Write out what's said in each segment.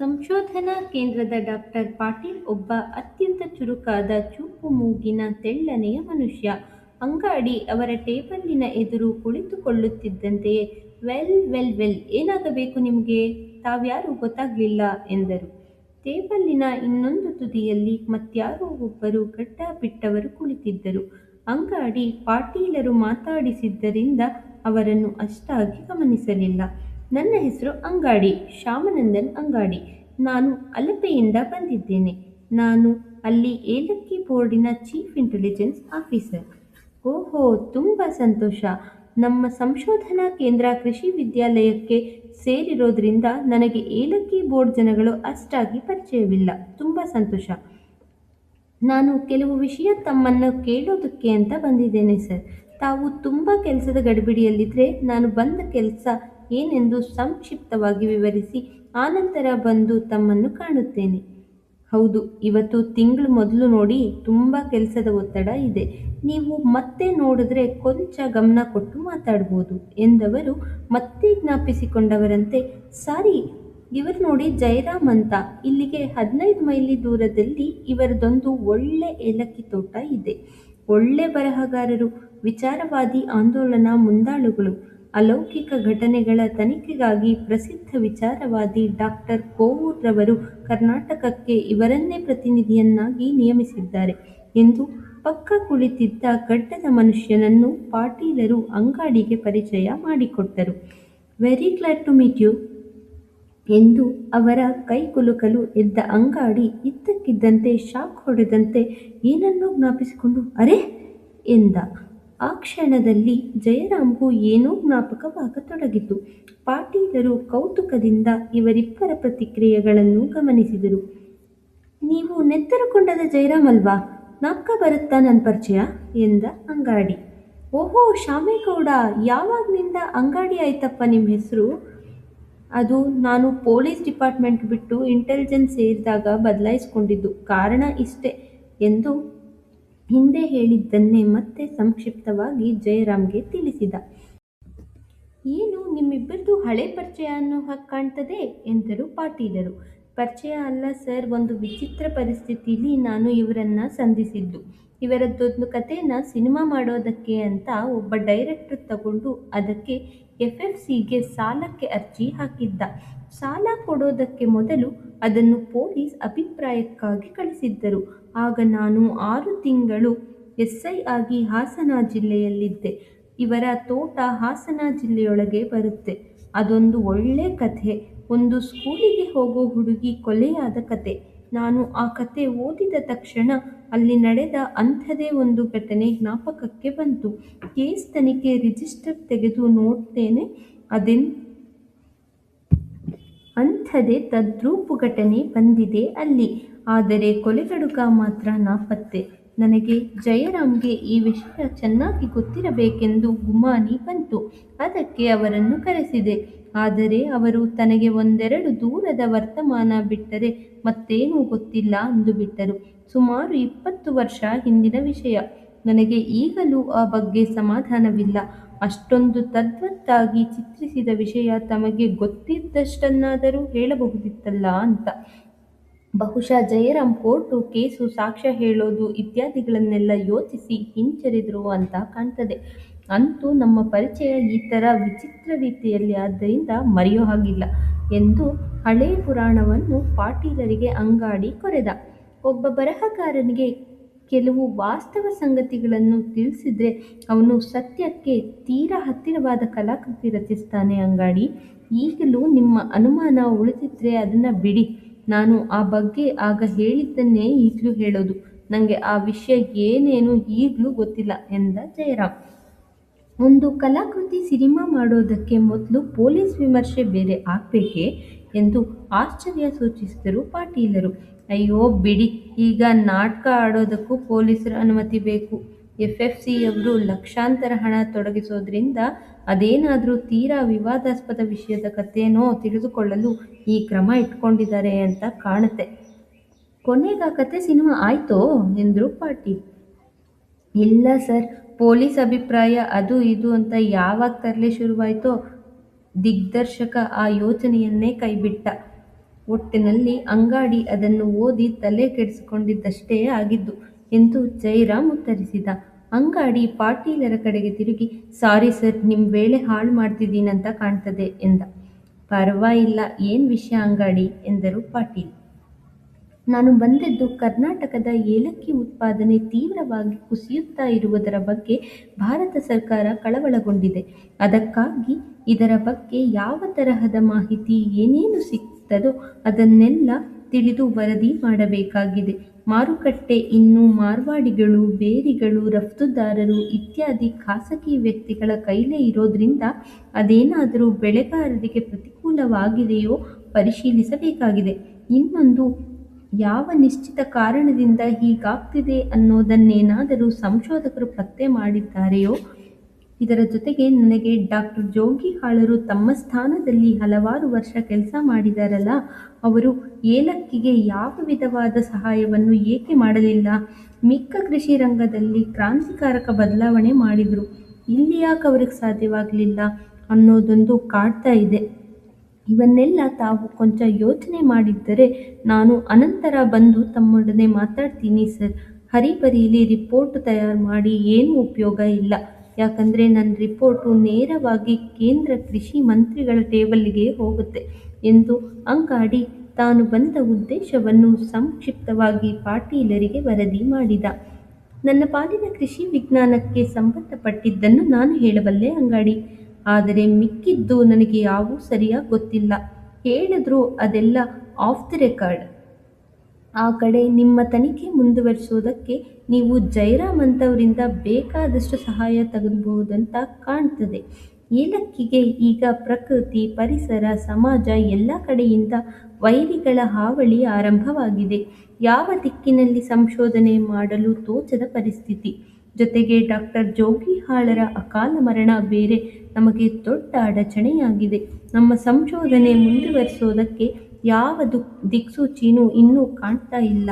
ಸಂಶೋಧನಾ ಕೇಂದ್ರದ ಡಾಕ್ಟರ್ ಪಾಟೀಲ್ ಒಬ್ಬ ಅತ್ಯಂತ ಚುರುಕಾದ ಚೂಪು ಮೂಗಿನ ತೆಳ್ಳನೆಯ ಮನುಷ್ಯ. ಅಂಗಾಡಿ ಅವರ ಟೇಬಲ್ಲಿನ ಎದುರು ಕುಳಿತುಕೊಳ್ಳುತ್ತಿದ್ದಂತೆಯೇ, ವೆಲ್ ವೆಲ್ ವೆಲ್, ಏನಾಗಬೇಕು ನಿಮಗೆ ತಾವ್ಯಾರೂ ಗೊತ್ತಾಗ್ಲಿಲ್ಲ ಎಂದರು. ಟೇಬಲ್ಲಿನ ಇನ್ನೊಂದು ತುದಿಯಲ್ಲಿ ಮತ್ಯಾರೋ ಒಬ್ಬರು ಗಡ್ಡಬಿಟ್ಟವರು ಕುಳಿತಿದ್ದರು. ಅಂಗಾಡಿ ಪಾಟೀಲರು ಮಾತಾಡಿಸಿದ್ದರಿಂದ ಅವರನ್ನು ಅಷ್ಟಾಗಿ ಗಮನಿಸಲಿಲ್ಲ. ನನ್ನ ಹೆಸರು ಅಂಗಾಡಿ. ಶ್ಯಾಮನಂದನ್ ಅಂಗಾಡಿ. ನಾನು ಅಲಪೆಯಿಂದ ಬಂದಿದ್ದೇನೆ. ನಾನು ಅಲ್ಲಿ ಏಲಕ್ಕಿ ಬೋರ್ಡಿನ ಚೀಫ್ ಇಂಟೆಲಿಜೆನ್ಸ್ ಆಫೀಸರ್. ಓಹೋ, ತುಂಬ ಸಂತೋಷ. ನಮ್ಮ ಸಂಶೋಧನಾ ಕೇಂದ್ರ ಕೃಷಿ ವಿದ್ಯಾಲಯಕ್ಕೆ ಸೇರಿರೋದ್ರಿಂದ ನನಗೆ ಏಲಕ್ಕಿ ಬೋರ್ಡ್ ಜನಗಳು ಅಷ್ಟಾಗಿ ಪರಿಚಯವಿಲ್ಲ. ತುಂಬ ಸಂತೋಷ. ನಾನು ಕೆಲವು ವಿಷಯ ತಮ್ಮನ್ನು ಕೇಳೋದಕ್ಕೆ ಅಂತ ಬಂದಿದ್ದೇನೆ, ಸರ್. ತಾವು ತುಂಬ ಕೆಲಸದ ಗಡಿಬಿಡಿಯಲ್ಲಿದ್ದರೆ ನಾನು ಬಂದ ಕೆಲ್ಸ ಏನೆಂದು ಸಂಕ್ಷಿಪ್ತವಾಗಿ ವಿವರಿಸಿ ಆನಂತರ ಬಂದು ತಮ್ಮನ್ನು ಕಾಣುತ್ತೇನೆ. ಹೌದು, ಇವತ್ತು ತಿಂಗಳು ಮೊದಲು ನೋಡಿ ತುಂಬ ಕೆಲಸದ ಒತ್ತಡ ಇದೆ. ನೀವು ಮತ್ತೆ ನೋಡಿದ್ರೆ ಕೊಂಚ ಗಮನ ಕೊಟ್ಟು ಮಾತಾಡ್ಬೋದು ಎಂದವರು ಮತ್ತೆ ಜ್ಞಾಪಿಸಿಕೊಂಡವರಂತೆ, ಸಾರಿ, ಇವರು ನೋಡಿ ಜಯರಾಮ್ ಅಂತ ಇಲ್ಲಿಗೆ ಹದಿನೈದು ಮೈಲಿ ದೂರದಲ್ಲಿ ಇವರದೊಂದು ಒಳ್ಳೆ ಏಲಕ್ಕಿ ತೋಟ ಇದೆ. ಒಳ್ಳೆ ಬರಹಗಾರರು. ವಿಚಾರವಾದಿ ಆಂದೋಲನ ಮುಂದಾಳುಗಳು. ಅಲೌಕಿಕ ಘಟನೆಗಳ ತನಿಖೆಗಾಗಿ ಪ್ರಸಿದ್ಧ ವಿಚಾರವಾದಿ ಡಾಕ್ಟರ್ ಕೋವೂರ್ರವರು ಕರ್ನಾಟಕಕ್ಕೆ ಇವರನ್ನೇ ಪ್ರತಿನಿಧಿಯನ್ನಾಗಿ ನೇಮಿಸಿದ್ದಾರೆ ಎಂದು ಪಕ್ಕ ಕುಳಿತಿದ್ದ ಗಡ್ಡದ ಮನುಷ್ಯನನ್ನು ಪಾಟೀಲರು ಅಂಗಾಡಿಗೆ ಪರಿಚಯ ಮಾಡಿಕೊಟ್ಟರು. Very glad to meet you ಎಂದು ಅವರ ಕೈಕುಲುಕಲು ಎದ್ದ ಅಂಗಾಡಿ ಇದ್ದಕ್ಕಿದ್ದಂತೆ ಶಾಕ್ ಹೊಡೆದಂತೆ ಏನನ್ನೂ ಜ್ಞಾಪಿಸಿಕೊಂಡು, ಅರೆ ಎಂದ. ಆ ಕ್ಷಣದಲ್ಲಿ ಜಯರಾಮ್ಗೂ ಏನೋ ಜ್ಞಾಪಕವಾಗತೊಡಗಿತು. ಪಾಟೀಲರು ಕೌತುಕದಿಂದ ಇವರಿಬ್ಬರ ಪ್ರತಿಕ್ರಿಯೆಗಳನ್ನು ಗಮನಿಸಿದರು. ನೀವು ನೆತ್ತರಕೊಂಡದ ಜಯರಾಮ್ ಅಲ್ವಾ? ನಾಪ್ಕ ಬರುತ್ತಾ ನನ್ನ ಪರಿಚಯ? ಎಂದ ಅಂಗಾಡಿ. ಓಹೋ, ಶಾಮೇಗೌಡ, ಯಾವಾಗ್ನಿಂದ ಅಂಗಾಡಿ ಆಯ್ತಪ್ಪ ನಿಮ್ಮ ಹೆಸರು ಅದು ನಾನು ಪೊಲೀಸ್ ಡಿಪಾರ್ಟ್ಮೆಂಟ್ ಬಿಟ್ಟು ಇಂಟೆಲಿಜೆನ್ಸ್ ಸೇರಿದಾಗ ಬದಲಾಯಿಸಿಕೊಂಡಿದ್ದು ಕಾರಣ ಇಷ್ಟೇ, ಎಂದು ಹಿಂದೆ ಹೇಳಿದ್ದನ್ನೇ ಮತ್ತೆ ಸಂಕ್ಷಿಪ್ತವಾಗಿ ಜಯರಾಮ್ಗೆ ತಿಳಿಸಿದ. ಏನು ನಿಮ್ಮಿಬ್ಬರದು ಹಳೆ ಪರಿಚಯ ಅನ್ನೋ ಹಾಗೆ ಕಾಣ್ತದೆ ಎಂದರು ಪಾಟೀಲರು. ಪರಿಚಯ ಅಲ್ಲ ಸರ್, ಒಂದು ವಿಚಿತ್ರ ಪರಿಸ್ಥಿತಿಲಿ ನಾನು ಇವರನ್ನ ಸಂಧಿಸಿದ್ದು. ಇವರದ್ದೊಂದು ಕಥೆನ ಸಿನಿಮಾ ಮಾಡೋದಕ್ಕೆ ಅಂತ ಒಬ್ಬ ಡೈರೆಕ್ಟರ್ ತಗೊಂಡು ಅದಕ್ಕೆ ಎಫ್ ಎಫ್ ಸಿಗೆ ಸಾಲಕ್ಕೆ ಅರ್ಜಿ ಹಾಕಿದ್ದ. ಸಾಲ ಕೊಡೋದಕ್ಕೆ ಮೊದಲು ಅದನ್ನು ಪೊಲೀಸ್ ಅಭಿಪ್ರಾಯಕ್ಕಾಗಿ ಕಳಿಸಿದ್ದರು. ಆಗ ನಾನು ಆರು ತಿಂಗಳು ಎಸ್ ಐ ಆಗಿ ಹಾಸನ ಜಿಲ್ಲೆಯಲ್ಲಿದ್ದೆ. ಇವರ ತೋಟ ಹಾಸನ ಜಿಲ್ಲೆಯೊಳಗೆ ಬರುತ್ತೆ. ಅದೊಂದು ಒಳ್ಳೆ ಕಥೆ. ಒಂದು ಸ್ಕೂಲಿಗೆ ಹೋಗೋ ಹುಡುಗಿ ಕೊಲೆಯಾದ ಕಥೆ. ನಾನು ಆ ಕತೆ ಓದಿದ ತಕ್ಷಣ ಅಲ್ಲಿ ನಡೆದ ಅಂಥದೇ ಒಂದು ಘಟನೆ ಜ್ಞಾಪಕಕ್ಕೆ ಬಂತು. ಕೇಸ್ ತನಿಖೆ ರಿಜಿಸ್ಟರ್ ತೆಗೆದು ನೋಡ್ತೇನೆ ಅಂಥದೇ ತದ್ರೂಪು ಘಟನೆ ಬಂದಿದೆ ಅಲ್ಲಿ. ಆದರೆ ಕೊಲೆಗಡುಗ ಮಾತ್ರ ನಾಪತ್ತೆ. ನನಗೆ ಜಯರಾಮ್ಗೆ ಈ ವಿಷಯ ಚೆನ್ನಾಗಿ ಗೊತ್ತಿರಬೇಕೆಂದು ಗುಮಾನಿ ಬಂತು. ಅದಕ್ಕೆ ಅವರನ್ನು ಕರೆಸಿದೆ. ಆದರೆ ಅವರು ತನಗೆ ಒಂದೆರಡು ದೂರದ ವರ್ತಮಾನ ಬಿಟ್ಟರೆ ಮತ್ತೇನೂ ಗೊತ್ತಿಲ್ಲ ಅಂದುಬಿಟ್ಟರು. ಸುಮಾರು ಇಪ್ಪತ್ತು ವರ್ಷ ಹಿಂದಿನ ವಿಷಯ. ನನಗೆ ಈಗಲೂ ಆ ಬಗ್ಗೆ ಸಮಾಧಾನವಿಲ್ಲ. ಅಷ್ಟೊಂದು ತದ್ವತ್ತಾಗಿ ಚಿತ್ರಿಸಿದ ವಿಷಯ ತಮಗೆ ಗೊತ್ತಿದ್ದಷ್ಟನ್ನಾದರೂ ಹೇಳಬಹುದಿತ್ತಲ್ಲ ಅಂತ. ಬಹುಶಃ ಜಯರಾಮ್ ಕೋರ್ಟು ಕೇಸು ಸಾಕ್ಷ್ಯ ಹೇಳೋದು ಇತ್ಯಾದಿಗಳನ್ನೆಲ್ಲ ಯೋಚಿಸಿ ಹಿಂಚರಿದ್ರು ಅಂತ ಕಾಣ್ತದೆ. ಅಂತೂ ನಮ್ಮ ಪರಿಚಯ ಈ ಥರ ವಿಚಿತ್ರ ರೀತಿಯಲ್ಲಿ ಆದ್ದರಿಂದ ಮರೆಯೋ ಹಾಗಿಲ್ಲ ಎಂದು ಹಳೆ ಪುರಾಣವನ್ನು ಪಾಟೀಲರಿಗೆ ಅಂಗಾಡಿ ಕೊರೆದ. ಒಬ್ಬ ಬರಹಗಾರನಿಗೆ ಕೆಲವು ವಾಸ್ತವ ಸಂಗತಿಗಳನ್ನು ತಿಳಿಸಿದ್ರೆ ಅವನು ಸತ್ಯಕ್ಕೆ ತೀರಾ ಹತ್ತಿರವಾದ ಕಲಾಕೃತಿ ರಚಿಸ್ತಾನೆ ಅಂಗಾಡಿ. ಈಗಲೂ ನಿಮ್ಮ ಅನುಮಾನ ಉಳಿದಿದ್ರೆ ಅದನ್ನು ಬಿಡಿ. ನಾನು ಆ ಬಗ್ಗೆ ಆಗ ಹೇಳಿದ್ದನ್ನೇ ಈಗಲೂ ಹೇಳೋದು. ನನಗೆ ಆ ವಿಷಯ ಏನೇನು ಈಗಲೂ ಗೊತ್ತಿಲ್ಲ ಎಂದ ಜಯರಾಮ್. ಒಂದು ಕಲಾಕೃತಿ ಸಿನಿಮಾ ಮಾಡೋದಕ್ಕೆ ಮೊದಲು ಪೊಲೀಸ್ ವಿಮರ್ಶೆ ಬೇರೆ ಆಗಬೇಕೇ ಎಂದು ಆಶ್ಚರ್ಯ ಸೂಚಿಸಿದರು ಪಾಟೀಲರು. ಅಯ್ಯೋ ಬಿಡಿ, ಈಗ ನಾಟಕ ಆಡೋದಕ್ಕೂ ಪೊಲೀಸರ ಅನುಮತಿ ಬೇಕು. ಎಫ್ ಎಫ್ ಸಿ ಯವ್ರು ಲಕ್ಷಾಂತರ ಹಣ ತೊಡಗಿಸೋದ್ರಿಂದ ಅದೇನಾದರೂ ತೀರಾ ವಿವಾದಾಸ್ಪದ ವಿಷಯದ ಕಥೆನೋ ತಿಳಿದುಕೊಳ್ಳಲು ಈ ಕ್ರಮ ಇಟ್ಕೊಂಡಿದ್ದಾರೆ ಅಂತ ಕಾಣುತ್ತೆ ಕೊನೆಗಾ ಕತೆ ಸಿನಿಮಾ ಆಯ್ತೋ? ಎಂದರು ಪಾಟೀಲ್. ಇಲ್ಲ ಸರ್, ಪೊಲೀಸ್ ಅಭಿಪ್ರಾಯ ಅದು ಇದು ಅಂತ ಯಾವಾಗ ತರಲೆ ಶುರುವಾಯಿತೋ ದಿಗ್ದರ್ಶಕ ಆ ಯೋಚನೆಯನ್ನೇ ಕೈಬಿಟ್ಟ. ಒಟ್ಟಿನಲ್ಲಿ ಅಂಗಾಡಿ ಅದನ್ನು ಓದಿ ತಲೆ ಕೆಡಿಸಿಕೊಂಡಿದ್ದಷ್ಟೇ ಆಗಿದ್ದು ಎಂದು ಜೈರಾಮ್ ಉತ್ತರಿಸಿದ. ಅಂಗಾಡಿ ಪಾಟೀಲರ ಕಡೆಗೆ ತಿರುಗಿ, ಸಾರಿ ಸರ್ ನಿಮ್ ವೇಳೆ ಹಾಳು ಮಾಡ್ತಿದ್ದೀನಂತ ಕಾಣ್ತದೆ ಎಂದ. ಪರ್ವಾಗಿಲ್ಲ ಏನ್ ವಿಷಯ ಅಂಗಾಡಿ ಎಂದರು ಪಾಟೀಲ್. ನಾನು ಬಂದದ್ದು ಕರ್ನಾಟಕದ ಏಲಕ್ಕಿ ಉತ್ಪಾದನೆ ತೀವ್ರವಾಗಿ ಕುಸಿಯುತ್ತಾ ಇರುವುದರ ಬಗ್ಗೆ ಭಾರತ ಸರ್ಕಾರ ಕಳವಳಗೊಂಡಿದೆ. ಅದಕ್ಕಾಗಿ ಇದರ ಬಗ್ಗೆ ಯಾವ ತರಹದ ಮಾಹಿತಿ ಏನೇನು ಸಿಗ್ತದೋ ಅದನ್ನೆಲ್ಲ ತಿಳಿದು ವರದಿ ಮಾಡಬೇಕಾಗಿದೆ. ಮಾರುಕಟ್ಟೆ ಇನ್ನು ಮಾರ್ವಾಡಿಗಳು, ಬೇರಿಗಳು, ರಫ್ತುದಾರರು ಇತ್ಯಾದಿ ಖಾಸಗಿ ವ್ಯಕ್ತಿಗಳ ಕೈಲೇ ಇರೋದ್ರಿಂದ ಅದೇನಾದರೂ ಬೆಳೆಗಾರರಿಗೆ ಪ್ರತಿಕೂಲವಾಗಿದೆಯೋ ಪರಿಶೀಲಿಸಬೇಕಾಗಿದೆ. ಇನ್ನೊಂದು ಯಾವ ನಿಶ್ಚಿತ ಕಾರಣದಿಂದ ಹೀಗಾಗ್ತಿದೆ ಅನ್ನೋದನ್ನೇನಾದರೂ ಸಂಶೋಧಕರು ಪತ್ತೆ ಮಾಡಿದ್ದಾರೆಯೋ? ಇದರ ಜೊತೆಗೆ ನನಗೆ ಡಾಕ್ಟರ್ ಜೋಗಿಹಾಳರು ತಮ್ಮ ಸ್ಥಾನದಲ್ಲಿ ಹಲವಾರು ವರ್ಷ ಕೆಲಸ ಮಾಡಿದಾರಲ್ಲ, ಅವರು ಏಲಕ್ಕಿಗೆ ಯಾವ ವಿಧವಾದ ಸಹಾಯವನ್ನು ಏಕೆ ಮಾಡಲಿಲ್ಲ? ಮಿಕ್ಕ ಕೃಷಿ ರಂಗದಲ್ಲಿ ಕ್ರಾಂತಿಕಾರಕ ಬದಲಾವಣೆ ಮಾಡಿದರು ಇಲ್ಲಿ ಯಾಕೆ ಅವ್ರಿಗೆ ಸಾಧ್ಯವಾಗಲಿಲ್ಲ ಅನ್ನೋದೊಂದು ಕಾಡ್ತಾ ಇದೆ. ಇವನ್ನೆಲ್ಲ ತಾವು ಕೊಂಚ ಯೋಚನೆ ಮಾಡಿದ್ದರೆ ನಾನು ಅನಂತರ ಬಂದು ತಮ್ಮೊಡನೆ ಮಾತಾಡ್ತೀನಿ ಸರ್. ಹರಿಬರಿಯಲ್ಲಿ ರಿಪೋರ್ಟ್ ತಯಾರು ಮಾಡಿ ಏನೂ ಉಪಯೋಗ ಇಲ್ಲ. ಯಾಕಂದ್ರೆ ನನ್ನ ರಿಪೋರ್ಟು ನೇರವಾಗಿ ಕೇಂದ್ರ ಕೃಷಿ ಮಂತ್ರಿಗಳ ಟೇಬಲ್ಗೆ ಹೋಗುತ್ತೆ ಎಂದು ಅಂಗಾಡಿ ತಾನು ಬಂದ ಉದ್ದೇಶವನ್ನು ಸಂಕ್ಷಿಪ್ತವಾಗಿ ಪಾಟೀಲರಿಗೆ ವರದಿ ಮಾಡಿದ. ನನ್ನ ಪಾಲಿನ ಕೃಷಿ ವಿಜ್ಞಾನಕ್ಕೆ ಸಂಬಂಧಪಟ್ಟಿದ್ದನ್ನು ನಾನು ಹೇಳಬಲ್ಲೆ ಅಂಗಾಡಿ. ಆದರೆ ಮಿಕ್ಕಿದ್ದು ನನಗೆ ಯಾವೂ ಸರಿಯಾಗಿ ಗೊತ್ತಿಲ್ಲ. ಹೇಳಿದ್ರೂ ಅದೆಲ್ಲ ಆಫ್ ದಿ ರೆಕಾರ್ಡ್. ಆ ಕಡೆ ನಿಮ್ಮ ತನಿಖೆ ಮುಂದುವರಿಸುವುದಕ್ಕೆ ನೀವು ಜೈರಾಮ್ ಅಂತವರಿಂದ ಬೇಕಾದಷ್ಟು ಸಹಾಯ ತಗಬಹುದಂತ ಕಾಣ್ತದೆ. ಏಲಕ್ಕಿಗೆ ಈಗ ಪ್ರಕೃತಿ, ಪರಿಸರ, ಸಮಾಜ ಎಲ್ಲ ಕಡೆಯಿಂದ ವೈರಿಗಳ ಹಾವಳಿ ಆರಂಭವಾಗಿದೆ. ಯಾವ ದಿಕ್ಕಿನಲ್ಲಿ ಸಂಶೋಧನೆ ಮಾಡಲು ತೋಚದ ಪರಿಸ್ಥಿತಿ. ಜೊತೆಗೆ ಡಾಕ್ಟರ್ ಜೋಗಿಹಾಳರ ಅಕಾಲ ಮರಣ ಬೇರೆ ನಮಗೆ ದೊಡ್ಡ ಅಡಚಣೆಯಾಗಿದೆ. ನಮ್ಮ ಸಂಶೋಧನೆ ಮುಂದುವರಿಸೋದಕ್ಕೆ ಯಾವ ದಿಕ್ಸೂಚಿನೂ ಇನ್ನೂ ಕಾಣ್ತಾ ಇಲ್ಲ.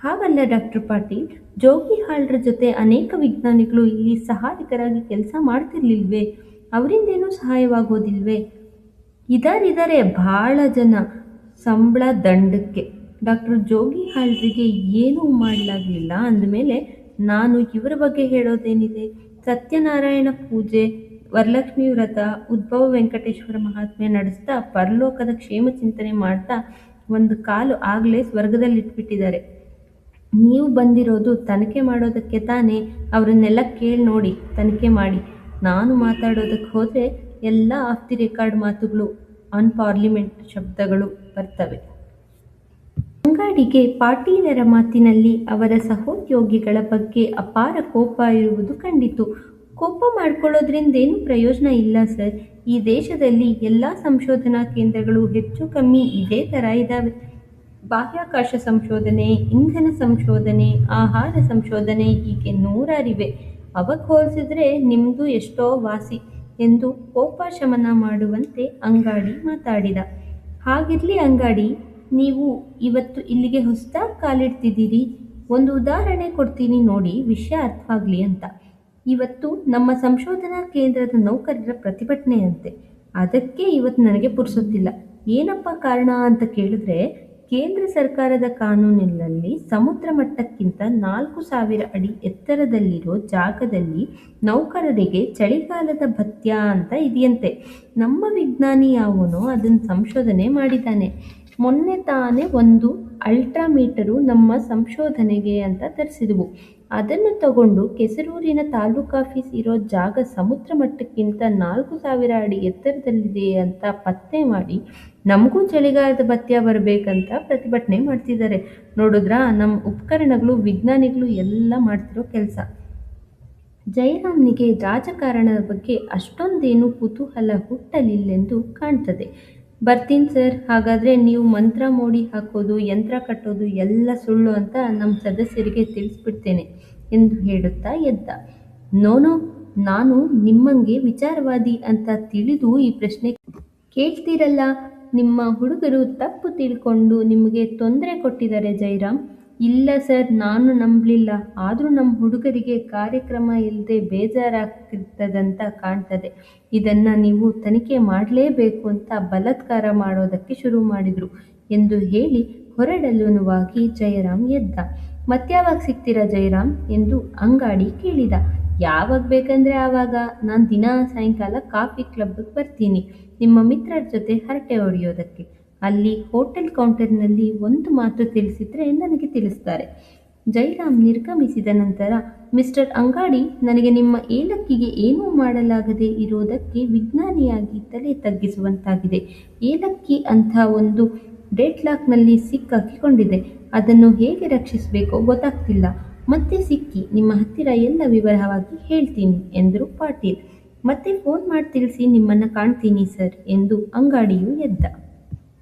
ಹಾಗಲ್ಲ ಡಾಕ್ಟರ್ ಪಾಟೀಲ್, ಜೋಗಿಹಾಳ್ರ ಜೊತೆ ಅನೇಕ ವಿಜ್ಞಾನಿಗಳು ಇಲ್ಲಿ ಸಹಾಯಕರಾಗಿ ಕೆಲಸ ಮಾಡ್ತಿರ್ಲಿಲ್ವೇ? ಅವರಿಂದೇನೂ ಸಹಾಯವಾಗೋದಿಲ್ವೇ? ಇದಾರಿದಾರೆ ಭಾಳ ಜನ, ಸಂಬಳ ದಂಡಕ್ಕೆ. ಡಾ. ಜೋಗಿಹಾಳ್ರಿಗೆ ಏನೂ ಮಾಡಲಾಗಲಿಲ್ಲ ಅಂದಮೇಲೆ ನಾನು ಇವರ ಬಗ್ಗೆ ಹೇಳೋದೇನಿದೆ? ಸತ್ಯನಾರಾಯಣ ಪೂಜೆ, ವರಲಕ್ಷ್ಮೀ ವ್ರತ, ಉದ್ಭವ ವೆಂಕಟೇಶ್ವರ ಮಹಾತ್ಮೆ ನಡೆಸ್ತಾ ಪರಲೋಕದ ಕ್ಷೇಮ ಚಿಂತನೆ ಮಾಡ್ತಾ ಒಂದು ಕಾಲು ಆಗ್ಲೇ ಸ್ವರ್ಗದಲ್ಲಿಟ್ಬಿಟ್ಟಿದಾರೆ. ನೀವು ಬಂದಿರೋದು ತನಿಖೆ ಮಾಡೋದಕ್ಕೆ ತಾನೇ? ಅವರನ್ನೆಲ್ಲ ಕೇಳಿ ನೋಡಿ ತನಿಖೆ ಮಾಡಿ. ನಾನು ಮಾತಾಡೋದಕ್ಕೆ ಹೋದರೆ ಎಲ್ಲ ಆಫ್ ದಿ ರೆಕಾರ್ಡ್ ಮಾತುಗಳು, ಅನ್ ಪಾರ್ಲಿಮೆಂಟ್ ಶಬ್ದಗಳು ಬರ್ತವೆ. ಅಂಗಾಡಿಗೆ ಪಾಟೀಲರ ಮಾತಿನಲ್ಲಿ ಅವರ ಸಹೋದ್ಯೋಗಿಗಳ ಬಗ್ಗೆ ಅಪಾರ ಕೋಪ ಇರುವುದು ಕಂಡಿತು. ಕೋಪ ಮಾಡ್ಕೊಳ್ಳೋದ್ರಿಂದೇನೂ ಪ್ರಯೋಜನ ಇಲ್ಲ ಸರ್. ಈ ದೇಶದಲ್ಲಿ ಎಲ್ಲ ಸಂಶೋಧನಾ ಕೇಂದ್ರಗಳು ಹೆಚ್ಚು ಕಮ್ಮಿ ಇದೇ ಥರ ಇದ್ದಾವೆ ಬಾಹ್ಯಾಕಾಶ ಸಂಶೋಧನೆ, ಇಂಧನ ಸಂಶೋಧನೆ, ಆಹಾರ ಸಂಶೋಧನೆ ಹೀಗೆ ನೂರಾರಿವೆ. ಅವಕ್ಕೆ ಹೋಲಿಸಿದ್ರೆ ನಿಮ್ಮದು ಎಷ್ಟೋ ವಾಸಿ ಎಂದು ಕೋಪ ಶಮನ ಮಾಡುವಂತೆ ಅಂಗಾಡಿ ಮಾತಾಡಿದ. ಹಾಗಿರಲಿ ಅಂಗಾಡಿ, ನೀವು ಇವತ್ತು ಇಲ್ಲಿಗೆ ಹೊಸದಾಗಿ ಕಾಲಿಡ್ತಿದ್ದೀರಿ ಒಂದು ಉದಾಹರಣೆ ಕೊಡ್ತೀನಿ ನೋಡಿ ವಿಷಯ ಅರ್ಥವಾಗ್ಲಿ ಅಂತ. ಇವತ್ತು ನಮ್ಮ ಸಂಶೋಧನಾ ಕೇಂದ್ರದ ನೌಕರರ ಪ್ರತಿಭಟನೆಯಂತೆ ಅದಕ್ಕೆ ಇವತ್ತು ನನಗೆ ಪುರ್ಸೊತ್ತಿಲ್ಲ. ಏನಪ್ಪ ಕಾರಣ ಅಂತ ಕೇಳಿದ್ರೆ, ಕೇಂದ್ರ ಸರ್ಕಾರದ ಕಾನೂನಿನಲ್ಲಿ ಸಮುದ್ರ ಮಟ್ಟಕ್ಕಿಂತ ನಾಲ್ಕು ಸಾವಿರ ಅಡಿ ಎತ್ತರದಲ್ಲಿರೋ ಜಾಗದಲ್ಲಿ ನೌಕರರಿಗೆ ಚಳಿಗಾಲದ ಭತ್ಯ ಅಂತ ಇದೆಯಂತೆ ನಮ್ಮ ವಿಜ್ಞಾನಿ ಯಾವನೋ ಅದನ್ನು ಸಂಶೋಧನೆ ಮಾಡಿದ್ದಾನೆ ಮೊನ್ನೆ ತಾನೇ ಒಂದು ಅಲ್ಟ್ರಾಮೀಟರು ನಮ್ಮ ಸಂಶೋಧನೆಗೆ ಅಂತ ತರ್ಸಿದ್ವು. ಅದನ್ನು ತಗೊಂಡು ಕೆಸರೂರಿನ ತಾಲೂಕಾಫೀಸ್ ಇರೋ ಜಾಗ ಸಮುದ್ರ ಮಟ್ಟಕ್ಕಿಂತ ನಾಲ್ಕು ಸಾವಿರ ಅಡಿ ಎತ್ತರದಲ್ಲಿದೆ ಅಂತ ಪತ್ತೆ ಮಾಡಿ ನಮಗೂ ಚಳಿಗಾಲದ ಭತ್ಯ ಬರಬೇಕಂತ ಪ್ರತಿಭಟನೆ ಮಾಡ್ತಿದ್ದಾರೆ ನೋಡಿದ್ರ ನಮ್ಮ ಉಪಕರಣಗಳು, ವಿಜ್ಞಾನಿಗಳು ಎಲ್ಲ ಮಾಡ್ತಿರೋ ಕೆಲಸ ಜಯರಾಮ್ನಿಗೆ ರಾಜಕಾರಣದ ಬಗ್ಗೆ ಅಷ್ಟೊಂದೇನು ಕುತೂಹಲ ಹುಟ್ಟಲಿಲ್ಲೆಂದು ಕಾಣ್ತದೆ. ಬರ್ತೀನ್ ಸರ್ ಹಾಗಾದ್ರೆ ನೀವು ಮಂತ್ರ ಮೋಡಿ ಹಾಕೋದು, ಯಂತ್ರ ಕಟ್ಟೋದು ಎಲ್ಲ ಸುಳ್ಳು ಅಂತ ನಮ್ ಸದಸ್ಯರಿಗೆ ತಿಳಿಸ್ಬಿಡ್ತೇನೆ ಎಂದು ಹೇಳುತ್ತಾ ಎದ್ದ. ನೋನೋ ನಾನು ನಿಮ್ಮಂಗೆ ವಿಚಾರವಾದಿ ಅಂತ ತಿಳಿದು ಈ ಪ್ರಶ್ನೆ ಕೇಳ್ತೀರಲ್ಲ. ನಿಮ್ಮ ಹುಡುಗರು ತಪ್ಪು ತಿಳ್ಕೊಂಡು ನಿಮಗೆ ತೊಂದ್ರೆ ಕೊಟ್ಟಿದ್ದಾರೆ ಜಯರಾಮ್. ಇಲ್ಲ ಸರ್, ನಾನು ನಂಬಲಿಲ್ಲ ಆದರೂ ನಮ್ಮ ಹುಡುಗರಿಗೆ ಕಾರ್ಯಕ್ರಮ ಇಲ್ಲದೆ ಬೇಜಾರಾಗ್ತಿರ್ತದಂತ ಕಾಣ್ತದೆ. ಇದನ್ನು ನೀವು ತನಿಖೆ ಮಾಡಲೇಬೇಕು ಅಂತ ಬಲತ್ಕಾರ ಮಾಡೋದಕ್ಕೆ ಶುರು ಮಾಡಿದರು ಎಂದು ಹೇಳಿ ಹೊರಡಲುನುವಾಗಿ ಜಯರಾಮ್ ಎದ್ದ. ಮತ್ಯಾವಾಗ ಸಿಗ್ತೀರಾ ಜಯರಾಮ್ ಎಂದು ಅಂಗಾಡಿ ಕೇಳಿದ. ಯಾವಾಗ ಬೇಕಂದ್ರೆ ಆವಾಗ. ನಾನು ದಿನಾ ಸಾಯಂಕಾಲ ಕಾಫಿ ಕ್ಲಬ್ಗೆ ಬರ್ತೀನಿ ನಿಮ್ಮ ಮಿತ್ರರ ಜೊತೆ ಹರಟೆ ಹೊಡೆಯೋದಕ್ಕೆ. ಅಲ್ಲಿ ಹೋಟೆಲ್ ಕೌಂಟರ್ನಲ್ಲಿ ಒಂದು ಮಾತು ತಿಳಿಸಿದ್ರೆ ನನಗೆ ತಿಳಿಸ್ತಾರೆ. ಜೈರಾಮ್ ನಿರ್ಗಮಿಸಿದ ನಂತರ, ಮಿಸ್ಟರ್ ಅಂಗಾಡಿ, ನನಗೆ ನಿಮ್ಮ ಏಲಕ್ಕಿಗೆ ಏನೂ ಮಾಡಲಾಗದೆ ಇರೋದಕ್ಕೆ ವಿಜ್ಞಾನಿಯಾಗಿ ತಲೆ ತಗ್ಗಿಸುವಂತಾಗಿದೆ. ಏಲಕ್ಕಿ ಅಂಥ ಒಂದು ಡೆಡ್ಲಾಕ್ನಲ್ಲಿ ಸಿಕ್ಕಾಕಿಕೊಂಡಿದೆ. ಅದನ್ನು ಹೇಗೆ ರಕ್ಷಿಸಬೇಕೋ ಗೊತ್ತಾಗ್ತಿಲ್ಲ. ಮತ್ತೆ ಸಿಕ್ಕಿ, ನಿಮ್ಮ ಹತ್ತಿರ ಎಲ್ಲ ವಿವರವಾಗಿ ಹೇಳ್ತೀನಿ ಎಂದರು ಪಾಟೀಲ್. ಮತ್ತೆ ಫೋನ್ ಮಾಡಿ ತಿಳಿಸಿ ನಿಮ್ಮನ್ನು ಕಾಣ್ತೀನಿ ಸರ್ ಎಂದು ಅಂಗಾಡಿಯು ಎದ್ದ.